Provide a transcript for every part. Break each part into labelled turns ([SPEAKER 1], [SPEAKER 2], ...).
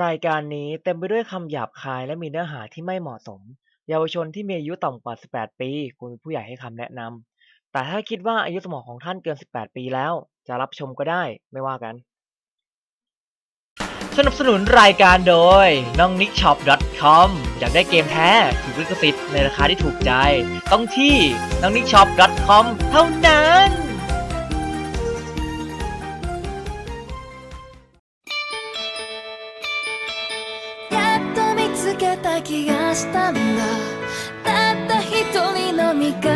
[SPEAKER 1] รายการนี้เต็มไปด้วยคำหยาบคายและมีเนื้อหาที่ไม่เหมาะสม เยาวชนที่มีอายุต่ำกว่า 18 ปีควรมีผู้ใหญ่ให้คำแนะนำ แต่ถ้าคิดว่าอายุสมองของท่านเกิน 18 ปีแล้ว จะรับชมก็ได้ไม่ว่ากัน สนับสนุนรายการโดยน้องนิกช็อป .com อยากได้เกมแท้ถูกลิขสิทธิ์ในราคาที่ถูกใจ ต้องที่น้องนิกช็อป .com เท่านั้น
[SPEAKER 2] したんだたった一人の味方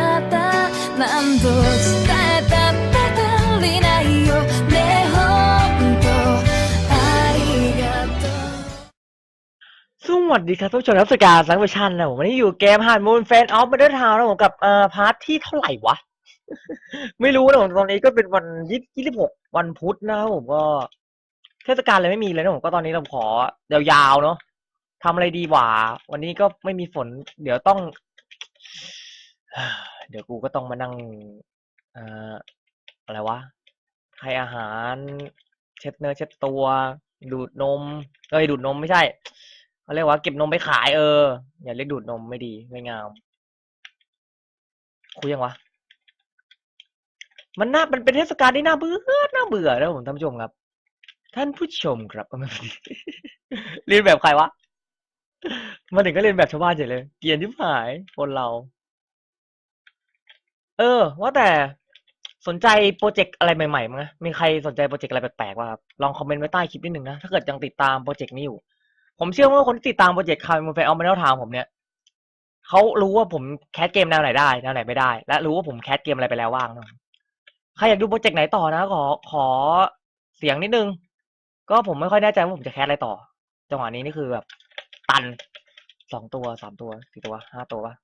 [SPEAKER 2] 何度伝えたって足りないよねえほんとありがとう
[SPEAKER 1] สวัสดีครับทุกชมรับสการสังเวชันนะผมวันนี้อยู่เกมฮาร์ดมูนแฟนออฟบัตเตอร์ทาวนะผมกับเอ่อพาร์ทที่เท่าไหร่วะ ไม่รู้นะผมตอนนี้ก็เป็นวันยี่ยี่สิบหกวันพุธนะครับผมก็เทศกาลเลยไม่มีเลยนะผมก็ตอนนี้เราขอยาวๆเนาะ ทำอะไรดีกว่า วันนี้ก็ไม่มีฝน เดี๋ยวต้อง เดี๋ยวกูก็ต้องมานั่งเอ่ออะไรวะ ให้อาหาร เช็ดเนื้อเช็ดตัว ดูดนม เอ้ย ดูดนมไม่ใช่เขาเรียกว่าเก็บนมไปขายเออ อย่าเรียกดูดนมไม่ดีไม่งาม คุยยังวะ มันน่ามันเป็นเทศกาลที่น่าเบื่อน่าเบื่อนะผมท่านผู้ชมครับ ท่านผู้ชมครับ เรียนแบบใครวะ มาถึงก็เรียนแบบชาวบ้านเฉยเลยเกรียนที่หายคนเรา เออ ว่าแต่สนใจโปรเจกต์อะไรใหม่ๆมั้ยมีใครสนใจโปรเจกต์อะไรแปลกๆบ้าครับลองคอมเมนต์ไว้ใต้คลิปนิดหนึ่งนะ ถ้าเกิดยังติดตามโปรเจกต์นี้อยู่ ผมเชื่อว่าคนที่ติดตามโปรเจกต์คาร์มนเฟเอามาแนวทางผมเนี่ยเขารู้ว่าผมแคสเกมแนวไหนได้แนวไหนไม่ได้ และรู้ว่าผมแคสเกมอะไรไปแล้วบ้างนะใครอยากดูโปรเจกต์ไหนต่อนะ ขอขอเสียงนิดนึง ก็ผมไม่ค่อยแน่ใจว่าผมจะแคสอะไรต่อ จังหวะนี้นี่คือแบบ ตันสองตัวสามตัวสี่ตัวห้าตัวปะ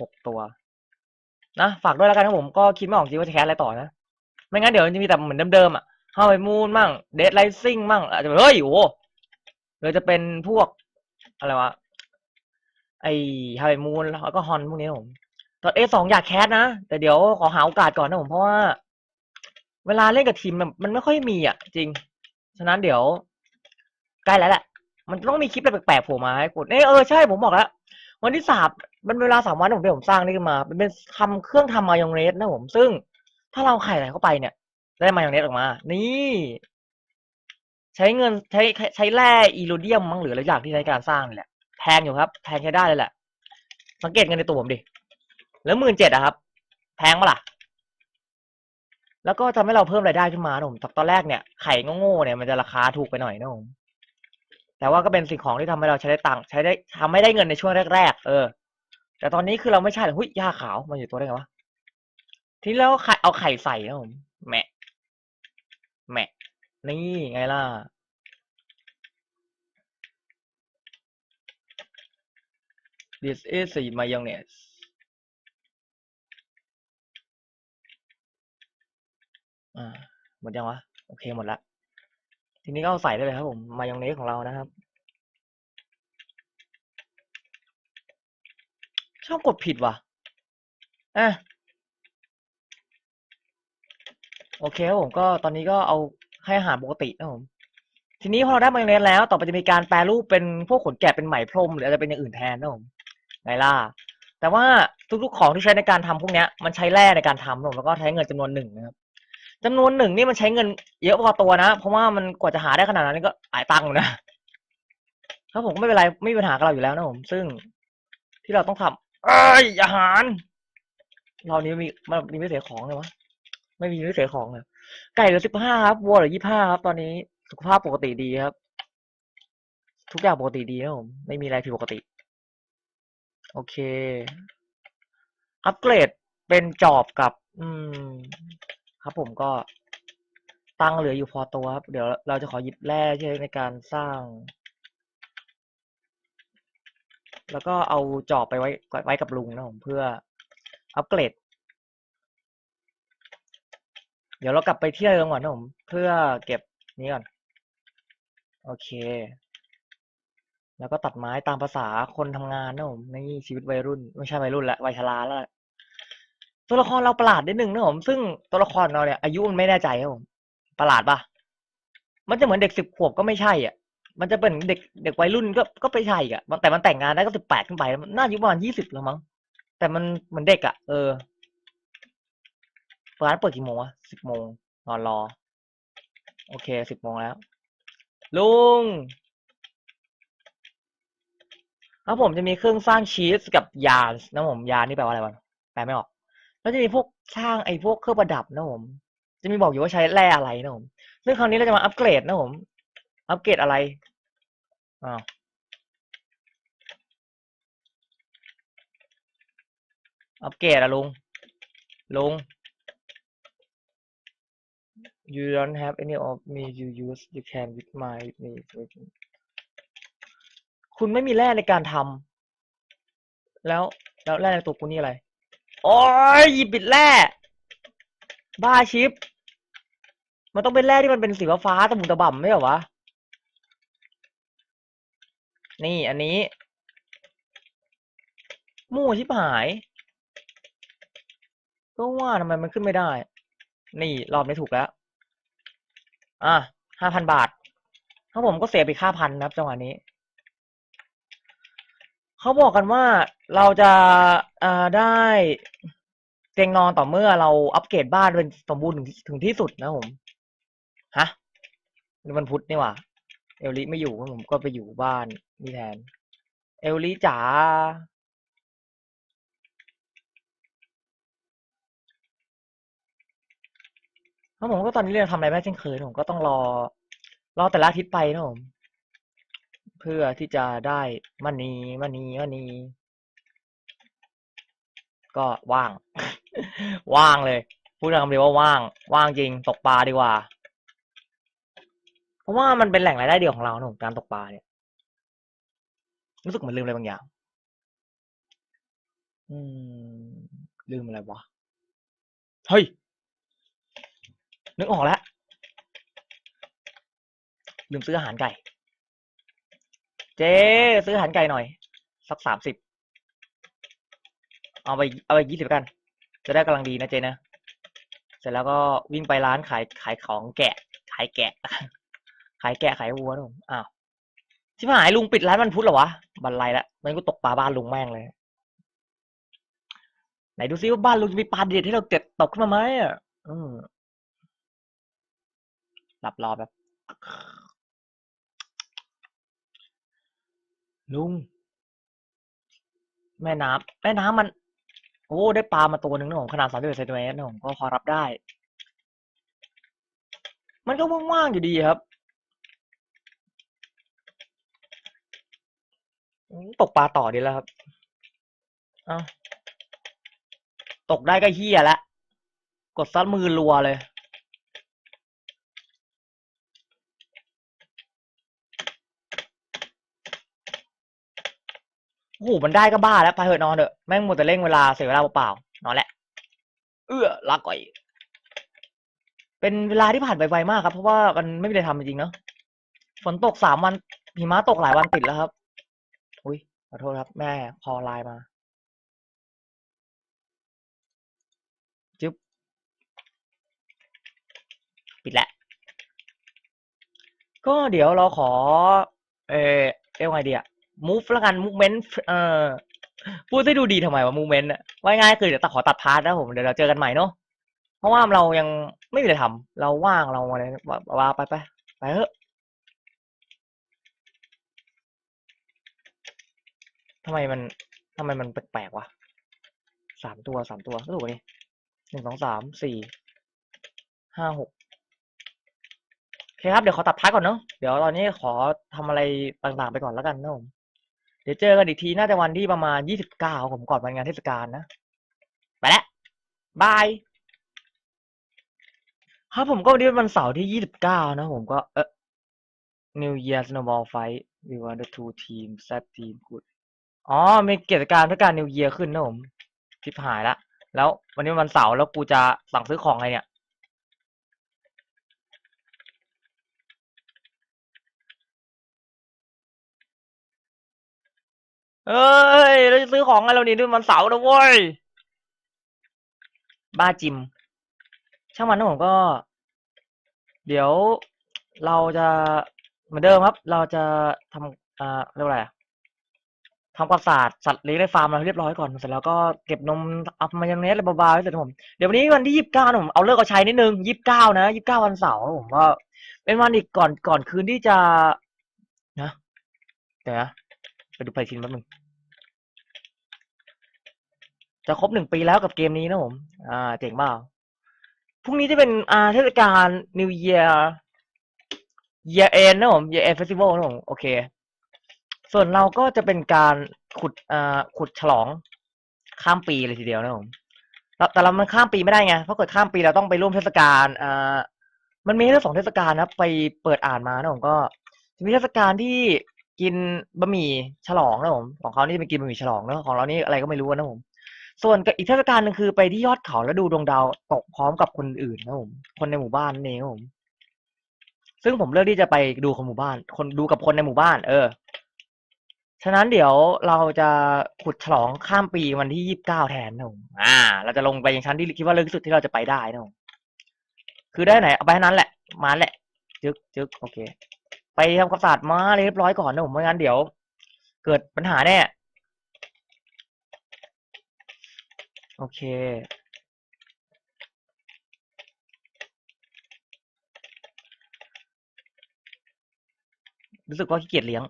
[SPEAKER 1] หกตัว นะฝากด้วยแล้วกันนะผมก็คิดไม่ออกจริงว่าจะแคสอะไรต่อนะ ไม่งั้นเดี๋ยวมันจะมีแต่เหมือนเดิมๆอะฮาไ y มูนมั่งเดดไ i ซิ่งมั่งอาจจะแบบเฮ้ยโอ้โหหรือจะเป็นพวกอะไรวะไอฮาไ y มูนแล้วก็ฮอนพวกนี้ผมตอนเอสองอยากแคสนะ แต่เดี๋ยวขอหาโอกาสก่อนนะผมเพราะว่า เวลาเล่นกับทีมมันมันไม่ค่อยมีอะ จริง ฉะนั้นเดี๋ยว ใกล้แล้วแหละ มันต้องมีคลิปอะไรแปลกๆโผล่มาให้กดเอยเออใช่ผมบอกแล้ววันที่สามมันเวลาสามวันผมเดี๋ยวผมสร้างนี่ขึ้นมา เป็นเป็นทำเครื่องทำมายองเนสนะผมซึ่ง ถ้าเราไข่อะไรเข้าไปเนี่ย ได้มายองเนสออกมา นี่ ใช้เงินใช้ใช้แร่อีโรเดียมมั้งหรืออะไรอย่างที่ใช้การสร้างนี่แหละแพงอยู่ครับแพงใช้ได้เลยแหละ สังเกตเงินในตัวผมดิแล้วหมื่นเจ็ดอะครับ แพงปะล่ะแล้วก็ทำให้เราเพิ่มรายได้ขึ้นมาผมจากตอนแรกเนี่ยไข่โง่ๆเนี่ยมันจะราคาถูกไปหน่อยนะผม แต่ว่าก็เป็นสิ่งของที่ทำให้เราใช้ได้ตังค์ใช้ได้ทำให้ได้เงินในช่วงแรก ๆ เออ แต่ตอนนี้คือเราไม่ใช่เลยหุ้ยหญ้าขาวมันอยู่ตัวได้ไงวะทีนี้เราไข่เอาไข่ใส่นะผมแหมะแหมะนี่ไงล่ะ this is a mayonnaise อ่าหมดยังวะ โอเคหมดละ ทีนี้ก็เอาใส่ได้เลยครับผมมายองเนสของเรานะครับ ชอบกดผิดว่ะอะโอเคครับผมก็ตอนนี้ก็เอาให้อาหารปกตินะผมทีนี้พอเราได้มายองเนสแล้ว ต่อไปจะมีการแปรรูปเป็นพวกขนแกะเป็นไหมพรม หรืออาจจะเป็นอย่างอื่นแทนนะผมไงล่ะแต่ว่าทุกๆของที่ใช้ในการทำพวกนี้มันใช้แร่ในการทำนะผมแล้วก็ใช้เงินจำนวนหนึ่งนะครับ จำนวนหนึ่งนี่มันใช้เงินเยอะพอตัวนะ เพราะว่ามันกว่าจะหาได้ขนาดนั้นก็หลายตังค์อยู่นะครับผมไม่เป็นไรไม่มีปัญหากับเราอยู่แล้วนะผม ซึ่งที่เราต้องทำเอ้ยอาหาร เรานี้มีมันมีไม่เสียของเลยวะไม่มีไม่เสียของเลยไก่เหลือสิบห้าครับวัวเหลือยี่ห้าครับ ตอนนี้สุขภาพปกติดีครับ ทุกอย่างปกติดีนะผมไม่มีอะไรผิดปกติ โอเค อัปเกรดเป็นจอบกับ อืม ครับผมก็ตังเหลืออยู่พอตัวครับ เดี๋ยวเราจะขอหยิบแร่ใช้ในการสร้าง แล้วก็เอาจอบไปไว้ไว้กับลุงนะผมเพื่ออัปเกรด เดี๋ยวเรากลับไปที่เรือก่อนนะผมเพื่อเก็บนี้ก่อน โอเค แล้วก็ตัดไม้ตามภาษาคนทำงานนะผมในชีวิตวัยรุ่น ไม่ใช่วัยรุ่นละวัยชราแล้ว ตัวละครเราประหลาดนิดนึงนะผมซึ่งตัวละครเราเนี่ยอายุมันไม่แน่ใจครับผมประหลาดปะมันจะเหมือนเด็กสิบขวบก็ไม่ใช่อะ มันจะเป็นเด็กเด็กวัยรุ่นก็ก็ไปใช่อีกอะแต่มันแต่งงานได้ก็สิบแปดขึ้นไปน่าอายุประมาณยี่สิบแล้วมั้งแต่มันเหมือนเด็กอะเออร้านเปิดกี่โมงวะสิบโมงนอนรอ โอเคสิบโมงแล้ว ลุงแล้วผมจะมีเครื่องสร้างชีสกับยานนะผมยานนี่แปลว่าอะไรวะแปลไม่ออก แล้วจะมีพวกสร้างไอ้พวกเครื่องประดับนะผม จะมีบอกอยู่ว่าใช้แร่อะไรนะผม ซึ่งคราวนี้เราจะมาอัปเกรดนะผม อัปเกรดอะไรอ้าวอัปเกรดอะลุง ลุง you don't have any of me you use you can with my me คุณไม่มีแร่ในการทำแล้วแล้วแร่ในตัวกูนี่อะไร โอ้ยหยิบบิดแร่บ้าชิป มันต้องเป็นแร่ที่มันเป็นสีฟ้าตะมุตะบ่ำไม่เหรอวะ นี่อันนี้ มั่วชิบหาย ก็ว่าทำไมมันขึ้นไม่ได้ นี่รอบนี้ถูกแล้ว อะห้าพันบาทถ้าผมก็เสียไปค่าพันนะครับจังหวะนี้ เขาบอกกันว่า เราจะอ่าได้เตียงนอนต่อเมื่อเราอัปเกรดบ้านเป็นสมบูรณ์ถึงถึงที่สุดนะผมฮะมันพุธนี่หว่า เอลลิไม่อยู่ผมก็ไปอยู่บ้านนี่แทน เอลลิจ๋าเพราะผมก็ตอนนี้เรียนทำอะไรไม่ได้เช่นเคยผมก็ต้องรอ รอแต่ละอาทิตย์ไปนะผม เพื่อที่จะได้มันนีมันนีมันนี ก็ว่าง ว่างเลย พูดคำเดียวว่าว่าง ว่างจริง ตกปลาดีกว่า เพราะว่ามันเป็นแหล่งรายได้เดียวของเราหนะผมการตกปลาเนี่ยรู้สึกเหมือนลืมอะไรบางอย่าง อืม ลืมอะไรวะ เฮ้ย นึกออกแล้ว ลืมซื้ออาหารไก่ เจ๊ซื้ออาหารไก่หน่อย สักสามสิบ เอาไปเอาไปยี่สิบกัน จะได้กำลังดีนะเจนะ เสร็จแล้วก็วิ่งไปร้านขายขายของแกะ ขายแกะ ขายแกะขายวัวนะผมอ้าวชิบหายลุงปิดร้านมันพุธเหรอวะบันไลละมันก็ตกปลาบ้านลุงแม่งเลย ไหนดูซิว่าบ้านลุงจะมีปลาเด็ดให้เราเด็ดตกขึ้นมาไหมอะอืมหลับรอแบบลุง แม่น้ำแม่น้ำมัน โอ้ได้ปลามาตัวหนึ่งนะผมขนาดสามสิบเซนติเมตรนะผมก็พอรับได้ มันก็ว่างๆอยู่ดีครับ ตกปลาต่อดีแล้วครับ เอาตกได้ก็เฮียละ กดซัดมือรัวเลย โอ้โหมันได้ก็บ้าแล้วไปเถอะนอนเถอะแม่งหมดแต่เร่งเวลาเสียเวลาเปล่าๆนอนแหละ เอื้อลาก่อย เป็นเวลาที่ผ่านไปไวมากครับ เพราะว่ามันไม่มีอะไรทำจริงๆเนาะฝนตกสามวันหิมะตกหลายวันติดแล้วครับ อุ้ยขอโทษครับ แม่คอไลน์มาจึ๊บปิดแล้วก็เดี๋ยวเราขอ เออเรียกว่าไงดีอะ move แล้วกัน movement เอ่อพูดให้ดูดีทำไมวะ movement อะว่าง่ายๆคือเดี๋ยวตัดขอตัดพาร์ทนะผมเดี๋ยวเราเจอกันใหม่เนาะเพราะว่าเรายังไม่มีอะไรทำเราว่างเราอะไรว่าไปไปไปเถอะทำไมมันทำไมมันแปลกๆวะสามตัวสามตัวถูกนี่หนึ่งสองสามสี่ห้าหกโอเคครับ เดี๋ยวขอตัดพาร์ทก่อนเนาะเดี๋ยวตอนนี้ขอทำอะไรต่างๆไปก่อนแล้วกันนะผม เดี๋ยวเจอกันอีกทีน่าจะวันที่ประมาณยี่สิบเก้าผมก่อนวันงานเทศกาลนะ ไปแล้วบายครับผมก็วันนี้เป็นวันเสาร์ที่ยี่สิบเก้านะผมก็เออ New Year Snowball Fight we want the two team set team good อ๋อมีกิจการเพื่อการ New Year ขึ้นนะผมทิพหายละแล้ววันนี้วันเสาร์แล้วกูจะสั่งซื้อของอะไรเนี่ย เอ้ยเราจะซื้อของอะไรเรานี่ด้วยวันเสาร์นะเว้ย บ้าจิม ช่างมันนะผมก็ เดี๋ยวเราจะเหมือนเดิมครับ เราจะทำอ่าเรียกว่าอะไรอะทำความสะอาดสัตว์เลี้ยงในฟาร์มเราให้เรียบร้อยก่อนเสร็จแล้วก็เก็บนมเอามายองเนสอะไรเบาๆให้เสร็จผมเดี๋ยววันนี้วันที่ยี่สิบเก้าผมเอาเลิกเอาใช้นิดนึงยี่สิบเก้านะยี่สิบเก้าวันเสาร์ผมว่าเป็นวันอีกก่อนก่อนคืนที่จะนะเดี๋ยวนะ ไปดูไปทีนแป๊บนึงจะครบหนึ่งปีแล้วกับเกมนี้นะผม อ่า เจ๋งเปล่าพรุ่งนี้จะเป็นอ่าเทศกาล New Year Year End นะผม Year End Festival นะผมโอเค ส่วนเราก็จะเป็นการขุดอ่าขุดฉลองข้ามปีเลยทีเดียวนะผมแต่เรามันข้ามปีไม่ได้ไง เพราะเกิดข้ามปีเราต้องไปร่วมเทศกาลอ่ามันมีให้เลือกสองเทศกาลนะไปเปิดอ่านมานะผมก็จะมีเทศกาลที่ กินบะหมี่ฉลองนะผมของเขานี่เป็นกินบะหมี่ฉลองนะของเรานี่อะไรก็ไม่รู้นะผมส่วนอีกเทศกาลหนึ่งคือไปที่ยอดเขาแล้วดูดวงดาวตกพร้อมกับคนอื่นนะผมคนในหมู่บ้านนั่นเองผม ซึ่งผมเลือกที่จะไปดูคนหมู่บ้าน คนดูกับคนในหมู่บ้าน เออ ฉะนั้นเดี๋ยวเราจะขุดฉลองข้ามปีวันที่ยี่สิบเก้าแทนนะผมอ่า เราจะลงไปยังชั้นที่คิดว่าลึกที่สุดที่เราจะไปได้นะผมคือได้ไหนเอาไปนั้นแหละ มาแหละ จึกจึกโอเค ไปทำความสะอาดมาเรียบร้อยก่อนนะผมไม่งั้นเดี๋ยว เกิดปัญหาแน่โอเค รู้สึกว่าขี้เกียจเลี้ยง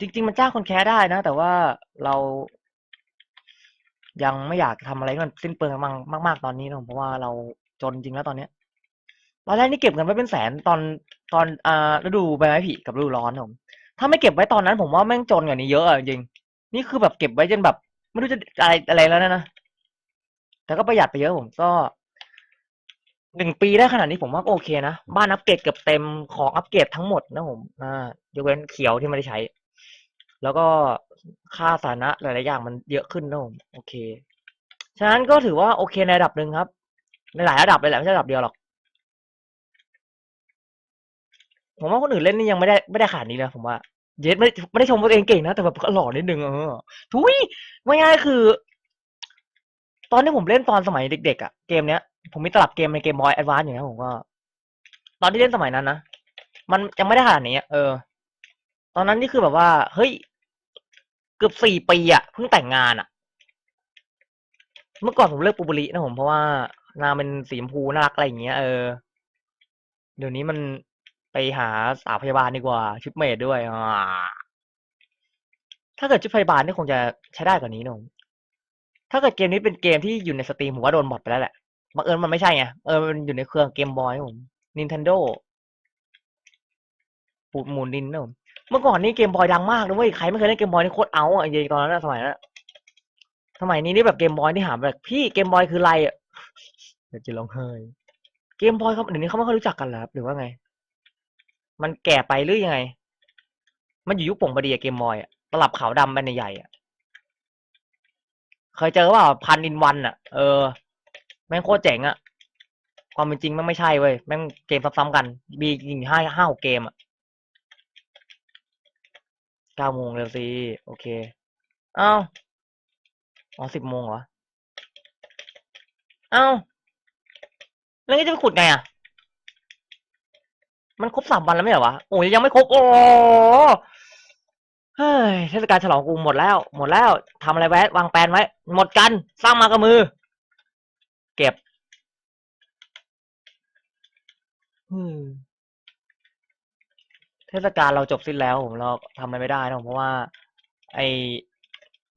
[SPEAKER 1] จริง ๆ มันจ้างคนแคสได้นะ แต่ว่าเรายังไม่อยากทำอะไรมันสิ้นเปลืองมากมาก ๆ ตอนนี้นะผมเพราะว่าเราจนจริงแล้วตอนเนี้ย ตอนแรกนี่เก็บเงินไว้เป็นแสนตอนตอนอ่าฤดูใบไม้ผลิกับฤดูร้อนนะผมถ้าไม่เก็บไว้ตอนนั้น ผมว่าแม่งจนกว่านี้เยอะอะจริงนี่คือแบบเก็บไว้จนแบบ ไม่รู้จะอะไรอะไรแล้วนะนะแต่ก็ประหยัดไปเยอะผมก็หนึ่งปีได้ขนาดนี้ผมว่าโอเคนะ บ้านอัปเกรดเกือบเต็มของอัปเกรดทั้งหมดนะผมอ่ายกเว้นเขียวที่ไม่ได้ใช้ แล้วก็ค่าสาระหลายๆอย่างมันเยอะขึ้นนะผมโอเค ฉะนั้นก็ถือว่าโอเคในระดับหนึ่งครับ ในหลายระดับเลยแหละไม่ใช่ระดับเดียวหรอก ผมว่าคนอื่นเล่นนี่ยังไม่ได้ไม่ได้ขนาดนี้เลยผมว่า เยสไม่ไม่ได้ชมตัวเองเก่งนะแต่แบบหล่อนิดนึงเออทุยไม่ง่ายคือ ตอนที่ผมเล่นตอนสมัยเด็กๆอะเกมเนี้ยผมมีตลับเกมในเกมบอยแอดวานซ์อยู่นะผมก็ ตอนที่เล่นสมัยนั้นนะมันยังไม่ได้ขนาดนี้เออ ตอนนั้นนี่คือแบบว่า เฮ้ย เกือบสี่ปีอะเพิ่งแต่งงานอะ เมื่อก่อนผมเลือกปูบุรินะผมเพราะว่านางเป็นสีชมพูน่ารักอะไรอย่างเงี้ยเออเดี๋ยวนี้มัน ไปหาสาวพยาบาลดีกว่า ชุดเมดด้วยอ่าถ้าเกิดชุดพยาบาลนี่คงจะใช้ได้กว่านี้นะผมถ้าเกิดเกมนี้เป็นเกมที่อยู่ในสตรีมผมว่าโดนบอทไปแล้วแหละบังเอิญมันไม่ใช่ไงเออมันอยู่ในเครื่องเกมบอยผม Nintendo ปูดหมูนินนะผมเมื่อก่อนนี่เกมบอยดังมากนะเว้ยใครไม่เคยเล่นเกมบอยนี่โคตรเอาอะจริงๆตอนนั้นสมัยนั้นสมัยนี้นี่แบบเกมบอยที่หาแบบพี่เกมบอยคืออะไรอะอยากจะร้องไห้เกมบอยเขาเดี๋ยวนี้เขาไม่ค่อยรู้จักกันแล้วหรือว่าไง มันแก่ไปหรือยังไง มันอยู่ยุคป่งพอดีอะเกมบอยอะตลับขาวดำแบนใหญ่ๆอะเคยเจอว่าพันอินวันอะเออ แม่งโคตรเจ๋งอะความเป็นจริงแม่งไม่ใช่เว้ยแม่งเกมซ้ำๆกันมียิงห้าห้าหกเกมอะเก้าโมงเลยสิโอเคเอ้าอ๋อสิบโมงเหรอเอ้าแล้วจะไปขุดไงอะ มันครบสามวันแล้วไม่เหรอวะ โอ้ยยังไม่ครบ โอ้เฮ้ยเทศกาลฉลองกูหมดแล้ว หมดแล้วทำอะไรไว้ วางแผนไว้ หมดกัน สร้างมากับมือ เก็บเทศกาลเราจบสิ้นแล้วผมเราทำอะไรไม่ได้นะเพราะว่า ไอ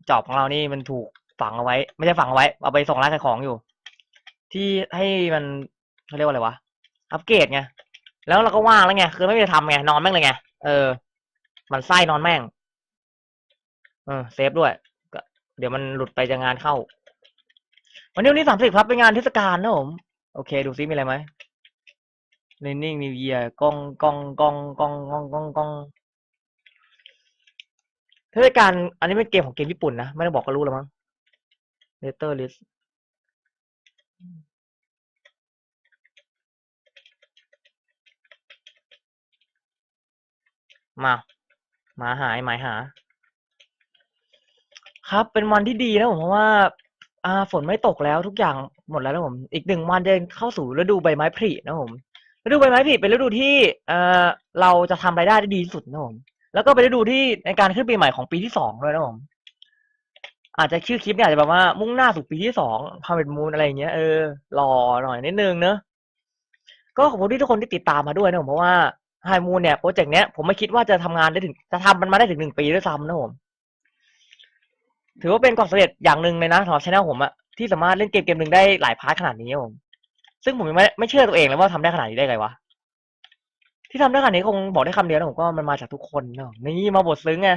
[SPEAKER 1] จอบของเรานี่มันถูกฝังเอาไว้ ไม่ใช่ฝังเอาไว้ เอาไปส่งร้านขายของอยู่ ที่ให้มันเขาเรียกว่าอะไรวะ อัปเกรดไง แล้วเราก็ว่างแล้วไงคือไม่มีอะไรทำไงนอนแม่งเลยไงเออ มันไส้นอนแม่ง เออเซฟด้วยก็เดี๋ยวมันหลุดไปจากงานเข้า วันนี้วันนี้สามสิบครับเป็นงานเทศกาลนะผมโอเค ดูซิมีอะไรไหม Learning New Year กองกองกองกองกองกองกองเทศกาลอันนี้เป็นเกมของเกมญี่ปุ่นนะ ไม่ต้องบอกก็รู้แล้วมั้ง Letter List มาหมาหายหมายหา ครับเป็นวันที่ดีนะผมเพราะว่า อ่าฝนไม่ตกแล้วทุกอย่างหมดแล้วนะผม อีกหนึ่งวันจะเข้าสู่ฤดูใบไม้ผลินะผมฤดูใบไม้ผลิเป็นฤดูที่เอ่อเราจะทำรายได้ได้ดีที่สุดนะผมแล้วก็เป็นฤดูที่ในการขึ้นปีใหม่ของปีที่สองด้วยนะผม อาจจะชื่อคลิปเนี่ยอาจจะแบบว่ามุ่งหน้าสู่ปีที่สองพาเป็นมูนอะไรอย่างเงี้ยเออรอหน่อยนิดนึงเนอะก็ขอบคุณที่ทุกคนที่ติดตามมาด้วยนะผมเพราะว่า ไฮมูนเนี่ยโปรเจกต์เนี้ยผมไม่คิดว่าจะทำงานได้ถึงจะทำมันมาได้ถึงหนึ่งปีด้วยซ้ำนะผมถือว่าเป็นความสำเร็จอย่างหนึ่งเลยนะสำหรับช anel ผมอะที่สามารถเล่นเกมเกมหนึ่งได้หลายพาร์ทขนาดนี้ผมซึ่งผมไม่ไม่เชื่อตัวเองเลยว่าทำได้ขนาดนี้ได้ไงวะที่ทำได้ขนาดนี้คงบอกได้คำเดียวนะผมก็มันมาจากทุกคนเนาะนี่มาบทซึ้งไง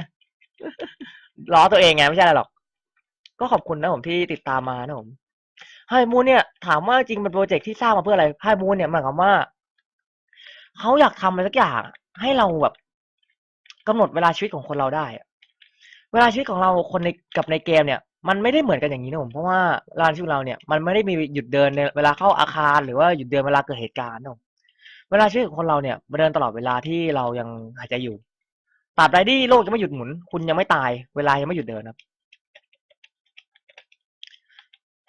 [SPEAKER 1] ล้อตัวเองไงไม่ใช่อะไรหรอก ก็ขอบคุณนะผมที่ติดตามมานะผมไฮมูนเนี่ย ถามว่าจริงเป็นโปรเจกต์ที่สร้างมาเพื่ออะไรไฮมูนเนี่ยหมายความว่า เขาอยากทำอะไรสักอย่างให้เราแบบกำหนดเวลาชีวิตของคนเราได้ เวลาชีวิตของเราคนในกับในเกมเนี่ย มันไม่ได้เหมือนกันอย่างนี้นะผม เพราะว่าเวลาชีวิตเราเนี่ย มันไม่ได้มีหยุดเดินในเวลาเข้าอาคาร หรือว่าหยุดเดินเวลาเกิดเหตุการณ์นะเวลาชีวิตของคนเราเนี่ยเดินตลอดเวลาที่เรายังหายใจอยู่ตราบใดที่โลกยังไม่หยุดหมุน คุณยังไม่ตาย เวลายังไม่หยุดเดินครับ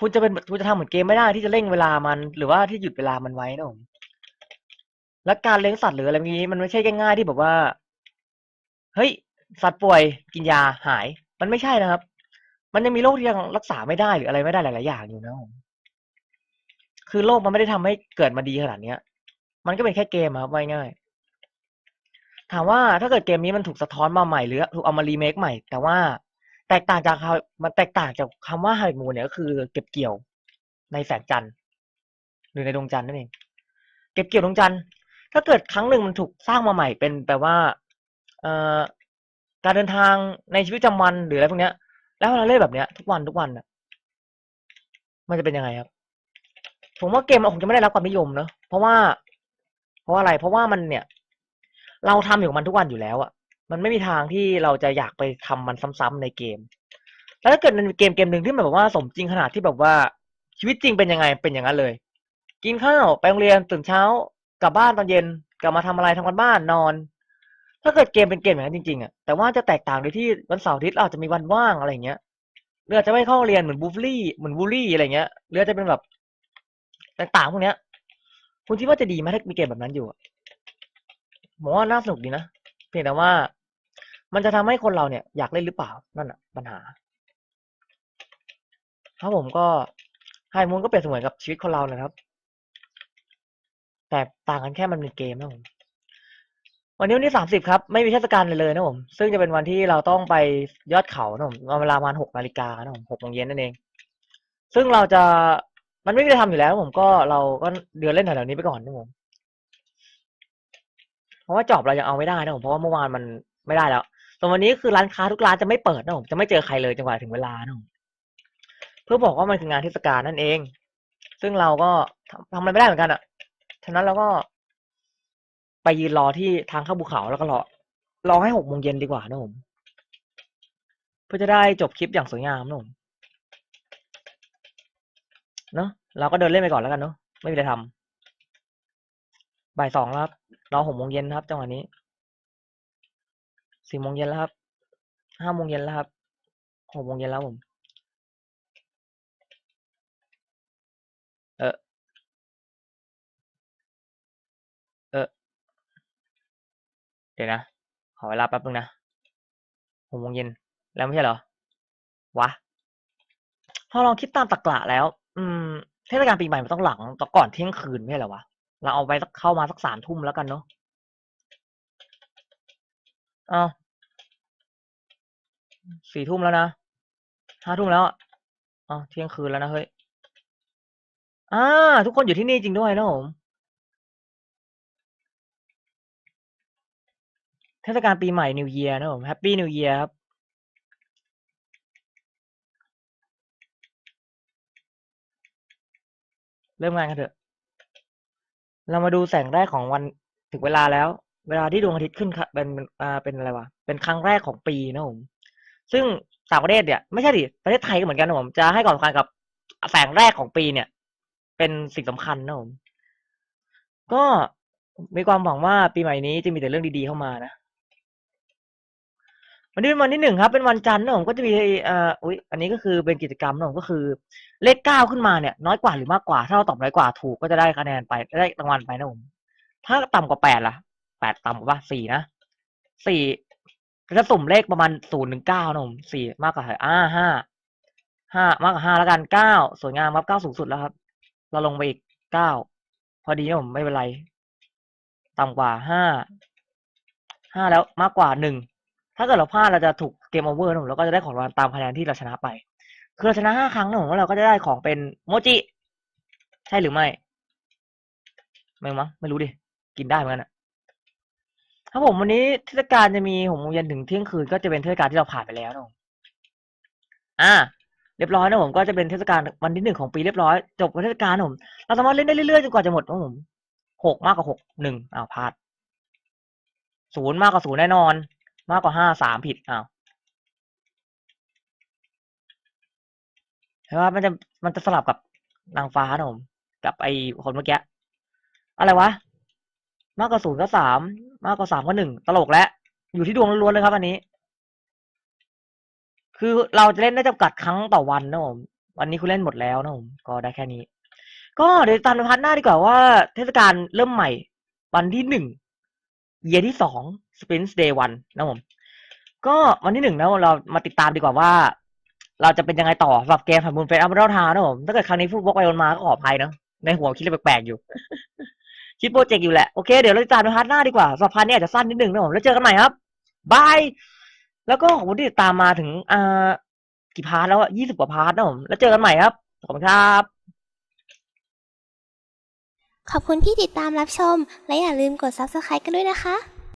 [SPEAKER 1] คุณจะเป็นคุณจะทำเหมือนเกมไม่ได้ที่จะเร่งเวลามัน หรือว่าที่หยุดเวลามันไว้นะผม และการเลี้ยงสัตว์หรืออะไรแบบนี้ มันไม่ใช่ง่ายๆที่แบบว่า เฮ้ย สัตว์ป่วยกินยาหาย มันไม่ใช่นะครับ มันยังมีโรคที่ยังรักษาไม่ได้หรืออะไรไม่ได้หลาย ๆ อย่างอยู่นะผมคือโลกมันไม่ได้ทำให้เกิดมาดีขนาดเนี้ย มันก็เป็นแค่เกมครับว่ง่ายถามว่าถ้าเกิดเกมนี้มันถูกสะท้อนมาใหม่หรือถูกเอามารีเมคใหม่ แต่ว่าแตกต่างจากคำมันแตกต่างจากคำว่าไฮมูนเนี่ยก็คือ เก็บเกี่ยวในแสงจันทร์หรือในดวงจันทร์นั่นเอง เก็บเกี่ยวดวงจันทร์ ถ้าเกิดครั้งหนึ่งมันถูกสร้างมาใหม่เป็นแปลว่า เอ่อการเดินทางในชีวิตประจำวันหรืออะไรพวกเนี้ย แล้วเราเล่นแบบเนี้ย ทุกวันทุกวันอะ มันจะเป็นยังไงครับ ผมว่าเกมมันคงจะไม่ได้รับความนิยมเนอะเพราะว่า เพราะอะไร เพราะว่ามันเนี่ย เราทำอยู่กับมันทุกวันอยู่แล้วอะ มันไม่มีทางที่เราจะอยากไปทำมันซ้ำๆในเกม แล้วถ้าเกิดมันเป็นเกมเกมหนึ่งที่แบบว่าสมจริงขนาดที่แบบว่าชีวิตจริงเป็นยังไงเป็นอย่างนั้นเลย กินข้าวไปโรงเรียนตื่นเช้า กลับบ้านตอนเย็นกลับมาทำอะไรทำกันบ้านนอน ถ้าเกิดเกมเป็นเกมอย่างนั้นจริงๆอะแต่ว่าจะแตกต่างโดยที่วันเสาร์อาทิตย์เราอาจจะมีวันว่างอะไรเงี้ยหรืออาจะไม่เข้าเรียนเหมือนบูฟลี่เหมือนบูลลี่อะไรเงี้ยหรืออาจะเป็นแบบต่างๆพวกเนี้ย คุณคิดว่าจะดีไหมถ้ามีเกมแบบนั้นอยู่อะผมว่าน่าสนุกดีนะเพียงแต่ว่า มันจะทำให้คนเราเนี่ยอยากเล่นหรือเปล่านั่นอะ ปัญหาครับผมก็ไฮมูนก็เปรียบเสมือนกับชีวิตคนเราเลยครับ แต่ต่างกันแค่มันเป็นเกมนะผมวันนี้วันที่สามสิบครับ ไม่มีเทศกาลเลยเลยนะผม ซึ่งจะเป็นวันที่เราต้องไปยอดเขานะผมเวลาประมาณหกนาฬิกานะผมหกโมงเย็นนั่นเอง ซึ่งเราจะมันไม่มีอะไรทำอยู่แล้วผมก็เราก็เดินเล่นแถวๆนี้ไปก่อนนะผมเพราะว่าจอบเรายังเอาไม่ได้นะผมเพราะว่าเมื่อวานมันไม่ได้แล้วส่วนวันนี้คือร้านค้าทุกร้านจะไม่เปิดนะผมจะไม่เจอใครเลยจนกว่าถึงเวลานะผมเพื่อบอกว่ามันคืองานเทศกาลนั่นเอง ซึ่งเราก็ทำอะไรไม่ได้เหมือนกันอะ ฉะนั้นเราก็ ไปยืนรอที่ทางเข้าภูเขาแล้วก็รอ รอให้หกโมงเย็นดีกว่านะผมเพื่อจะได้จบคลิปอย่างสวยงามนะผมเนอะเราก็เดินเล่นไปก่อนแล้วกันเนอะไม่มีอะไรทำบ่ายสองแล้วครับรอหกโมงเย็นครับจังหวะนี้สี่โมงเย็นแล้วครับห้าโมงเย็นแล้วครับหกโมงเย็นแล้วผม เออ เออ เดี๋ยวนะ ขอเวลาแป๊บนึงนะหกโมงเย็นแล้วไม่ใช่เหรอ วะ พอลองคิดตามตรรกะแล้ว อืม เทศกาลปีใหม่มันต้องหลังต่อก่อนเที่ยงคืนไม่ใช่เหรอวะ เราเอาไปสักเข้ามาสักสามทุ่มแล้วกันเนาะอ้าสี่ทุ่มแล้วนะห้าทุ่มแล้วอะอ้าวเที่ยงคืนแล้วนะเฮ้ยอ่าทุกคนอยู่ที่นี่จริงด้วยนะผม เทศกาลปีใหม่ New Year นะผม Happy New Year ครับเริ่มงานกันเถอะ เรามาดูแสงแรกของวันถึงเวลาแล้ว เวลาที่ดวงอาทิตย์ขึ้นค่ะเป็นอ่าเป็นอะไรวะ เป็นครั้งแรกของปีนะผม ซึ่งต่างประเทศเนี่ยไม่ใช่ดิ ประเทศไทยก็เหมือนกันนะผม จะให้ความสำคัญกับแสงแรกของปีเนี่ย เป็นสิ่งสำคัญนะผม ก็มีความหวังว่าปีใหม่นี้จะมีแต่เรื่องดีๆเข้ามานะ วันนี้เป็นวันที่หนึ่งครับ เป็นวันจันทร์นะผมก็จะมีเอ่ออุ้ยอันนี้ก็คือเป็นกิจกรรมนะผมก็คือเลขเก้าขึ้นมาเนี่ยน้อยกว่าหรือมากกว่า ถ้าเราตอบน้อยกว่าถูกก็จะได้คะแนนไปได้รางวัลไปนะผม ถ้าต่ำกว่าแปดล่ะแปดต่ำกว่าสี่นะสี่จะสุ่มเลขประมาณศูนย์ถึงเก้านะผมสี่มากกว่าอ่าห้าห้ามากกว่าห้าแล้วกันเก้าสวยงามครับเก้าสูงสุดแล้วครับ เราลงไปอีกเก้าพอดีนะผมไม่เป็นไร ต่ำกว่าห้าห้าแล้วมากกว่าหนึ่ง ถ้าเกิดเราพลาดเราจะถูกเกมโอเวอร์นะผมแล้วก็จะได้ของรางวัลตามคะแนนที่เราชนะไป คือเราชนะห้าครั้งนะผมว่าเราก็จะได้ของเป็นโมจิ ใช่หรือไม่ ไม่มั้งไม่รู้ดิ กินได้เหมือนกันอะครับผมวันนี้เทศกาลจะมีหกโมงเย็นถึงเที่ยงคืนก็จะเป็นเทศกาลที่เราผ่านไปแล้วนะผมอ่าเรียบร้อยนะผมก็จะเป็นเทศกาลวันที่หนึ่งของปีเรียบร้อย จบเทศกาลนะผมเราสามารถเล่นได้เรื่อยๆจนกว่าจะหมดนะผมหกมากกว่าหกหนึ่งอ้าวพลาดศูนย์มากกว่าศูนย์แน่นอน มากกว่าห้าสามผิดอ้าวเห็นว่ามันจะมันจะสลับกับนางฟ้านะผมกับไอคนเมื่อกี้อะไรวะ มากกว่าศูนย์ก็สามมากกว่าสามก็หนึ่งตลกแล้วอยู่ที่ดวงล้วนๆเลยครับอันนี้ คือเราจะเล่นได้จำกัดครั้งต่อวันนะผมวันนี้คุณเล่นหมดแล้วนะผมก็ได้แค่นี้ ก็เดี๋ยวตามในพาร์หน้าดีกว่าว่าเทศกาลเริ่มใหม่วันที่หนึ่ง เยียที่สองสปรินส์เดย์วันนะผม ก็วันที่หนึ่งนะเรามาติดตามดีกว่าว่า เราจะเป็นยังไงต่อสำหรับเกมผ่านมูลเฟสอัลเบอร์ทานะผมถ้าเกิดครั้งนี้พูดวกไปวนมาก็ขออภัยเนะในหัวคิดอะไรแปลกๆอยู่ คิดโปรเจกต์อยู่แหละ โอเค เดี๋ยวเราติดตามในพาร์ทหน้าดีกว่าสำหรับพาร์ทนี้อาจจะสั้นนิดนึงนะผมแล้วเจอกันใหม่ครับบายแล้วก็ขอบคุณที่ติดตามมาถึงอ่ากี่พาร์ทแล้วอะยี่สิบกว่าพาร์ทนะผมแล้วเจอกันใหม่ครับขอบคุณครับ
[SPEAKER 3] ขอบคุณที่ติดตามรับชม และอย่าลืมกด subscribe กันด้วยนะคะ